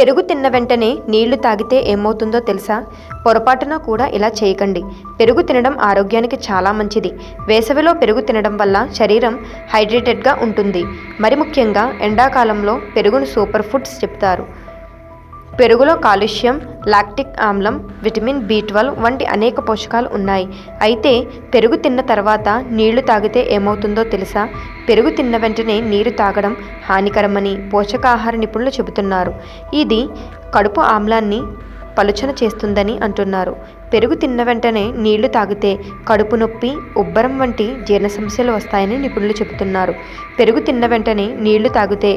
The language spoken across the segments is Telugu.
పెరుగు తిన్న వెంటనే నీళ్ళు తాగితే ఏమవుతుందో తెలుసా? పొరపాటున కూడా ఇలా చేయకండి. పెరుగు తినడం ఆరోగ్యానికి చాలా మంచిది. వేసవిలో పెరుగు తినడం వల్ల శరీరం హైడ్రేటెడ్గా ఉంటుంది. మరి ముఖ్యంగా ఎండాకాలంలో పెరుగును సూపర్ ఫుడ్స్ చెప్తారు. పెరుగులో కాలుష్యం లాక్టిక్ ఆమ్లం విటమిన్ బి ట్వెల్వ్ వంటి అనేక పోషకాలు ఉన్నాయి. అయితే పెరుగు తిన్న తర్వాత నీళ్ళు తాగితే ఏమవుతుందో తెలుసా? పెరుగు తిన్న వెంటనే నీరు తాగడం హానికరమని పోషకాహార నిపుణులు చెబుతున్నారు. ఇది కడుపు ఆమ్లాన్ని పలుచన చేస్తుందని అంటున్నారు. పెరుగు తిన్న వెంటనే నీళ్ళు తాగితే కడుపు నొప్పి ఉబ్బరం వంటి జీర్ణ సమస్యలు వస్తాయని నిపుణులు చెబుతున్నారు. పెరుగు తిన్న వెంటనే నీళ్ళు తాగితే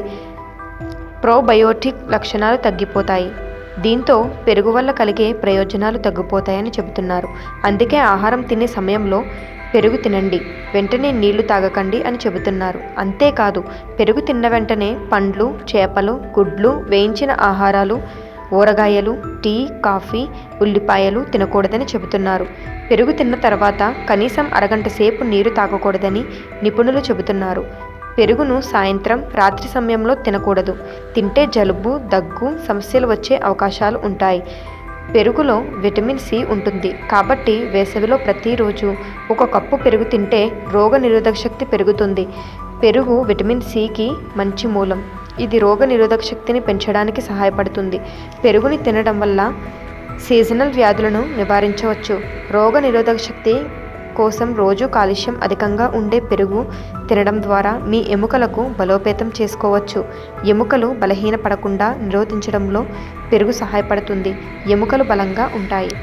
ప్రోబయోటిక్ లక్షణాలు తగ్గిపోతాయి. దీంతో పెరుగు వల్ల కలిగే ప్రయోజనాలు తగ్గిపోతాయని చెబుతున్నారు. అందుకే ఆహారం తినే సమయంలో పెరుగు తినండి. వెంటనే నీళ్ళు తాగకండి అని చెబుతున్నారు. అంతేకాదు పెరుగు తిన్న వెంటనే పండ్లు చేపలు గుడ్లు వేయించిన ఆహారాలు ఊరగాయలు టీ కాఫీ ఉల్లిపాయలు తినకూడదని చెబుతున్నారు. పెరుగు తిన్న తర్వాత కనీసం అరగంట సేపు నీరు తాగకూడదని నిపుణులు చెబుతున్నారు. పెరుగును సాయంత్రం రాత్రి సమయంలో తినకూడదు. తింటే జలుబు దగ్గు సమస్యలు వచ్చే అవకాశాలు ఉంటాయి. పెరుగులో విటమిన్ సి ఉంటుంది. కాబట్టి వేసవిలో ప్రతిరోజు ఒక కప్పు పెరుగు తింటే రోగ నిరోధక శక్తి పెరుగుతుంది. పెరుగు విటమిన్ సికి మంచి మూలం. ఇది రోగ నిరోధక శక్తిని పెంచడానికి సహాయపడుతుంది. పెరుగుని తినడం వల్ల సీజనల్ వ్యాధులను నివారించవచ్చు. రోగ నిరోధక శక్తి కోసం రోజు కాలుష్యం అధికంగా ఉండే పెరుగు తినడం ద్వారా మీ ఎముకలకు బలోపేతం చేసుకోవచ్చు. ఎముకలు బలహీనపడకుండా నిరోధించడంలో పెరుగు సహాయపడుతుంది. ఎముకలు బలంగా ఉంటాయి.